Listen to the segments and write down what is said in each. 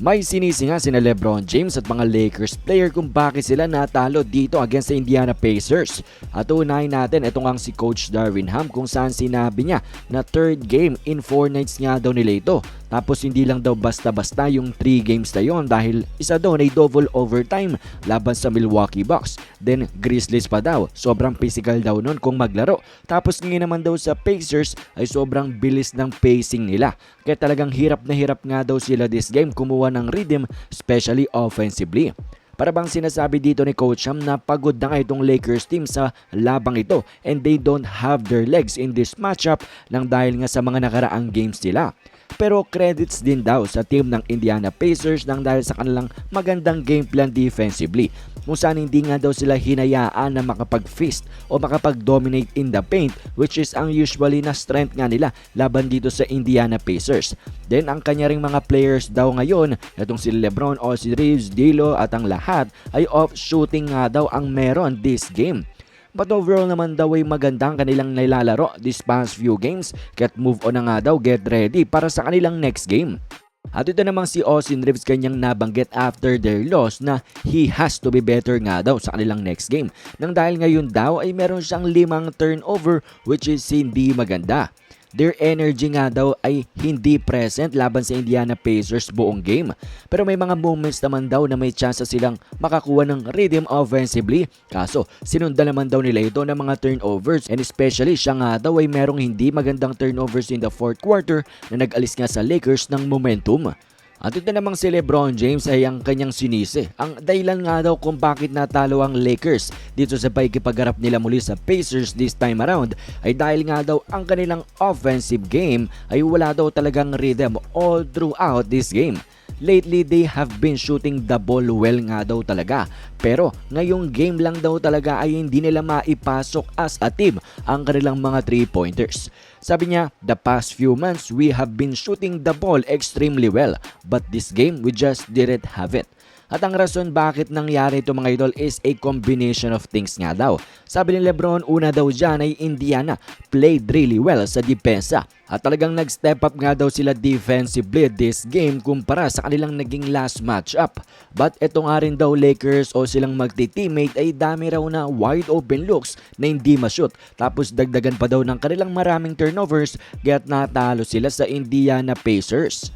May sinisi nga sina Lebron James at mga Lakers player kung bakit sila natalo dito against sa Indiana Pacers. At unahin natin, ito nga si Coach Darwin Ham kung saan sinabi niya na third game in 4 nights nga daw nila ito. Tapos hindi lang daw basta-basta yung 3 games na yon dahil isa daw ay double overtime laban sa Milwaukee Bucks. Then Grizzlies pa daw, sobrang physical daw nun kung maglaro. Tapos ngayon naman daw sa Pacers ay sobrang bilis ng pacing nila. Kaya talagang hirap na hirap nga daw sila this game kumuha ng rhythm, especially offensively. Para bang sinasabi dito ni Coach Ham na pagod na nga itong Lakers team sa labang ito and they don't have their legs in this matchup nang dahil nga sa mga nakaraang games nila. Pero credits din daw sa team ng Indiana Pacers nang dahil sa kanilang magandang game plan defensively kung saan hindi nga daw sila hinayaan na makapag-feast o makapag-dominate in the paint which is ang usually na strength nga nila laban dito sa Indiana Pacers. Then ang kanya ring mga players daw ngayon, itong si Lebron, Ozzy Reeves, Dilo at ang lahat ay off shooting nga daw ang meron this game. But overall naman daw ay magandang kanilang nilalaro this past few games. Get move on na nga daw, get ready para sa kanilang next game. At ito namang si Austin Reeves kanyang nabanggit after their loss na he has to be better nga daw sa kanilang next game. Nang dahil ngayon daw ay meron siyang limang turnover which is hindi maganda. Their energy nga daw ay hindi present laban sa Indiana Pacers buong game. Pero may mga moments naman daw na may chance silang makakuha ng rhythm offensively. Kaso sinundan naman daw nila ito ng mga turnovers and especially siya nga daw ay merong hindi magandang turnovers in the fourth quarter na nag-alis nga sa Lakers ng momentum. At ito namang si Lebron James ay ang kanyang sinisi. Ang dahilan nga daw kung bakit natalo ang Lakers dito sa pagkipagharap nila muli sa Pacers this time around ay dahil nga daw ang kanilang offensive game ay wala daw talagang rhythm all throughout this game. Lately, they have been shooting the ball well nga daw talaga. Pero ngayong game lang daw talaga ay hindi nila maipasok as a team ang kanilang mga 3-pointers. Sabi niya, the past few months we have been shooting the ball extremely well but this game we just didn't have it. At ang rason bakit nangyari ito mga idol is a combination of things nga daw. Sabi ni Lebron, una daw dyan ay Indiana played really well sa depensa. At talagang nag-step up nga daw sila defensively this game kumpara sa kanilang naging last matchup. But eto nga rin daw Lakers o silang magti-teammate ay dami raw na wide open looks na hindi ma-shoot. Tapos dagdagan pa daw ng kanilang maraming turnovers kaya't natalo sila sa Indiana Pacers.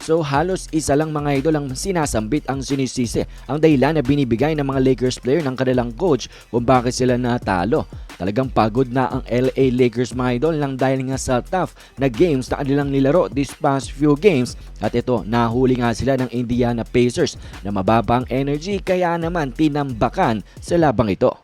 So halos isa lang mga idol ang sinasambit ang sinisisi ang dahilan na binibigay ng mga Lakers player ng kanilang coach kung bakit sila natalo. Talagang pagod na ang LA Lakers mga idol lang dahil nga sa tough na games na kanilang nilaro this past few games at ito nahuli nga sila ng Indiana Pacers na mababa ang energy kaya naman tinambakan sa labang ito.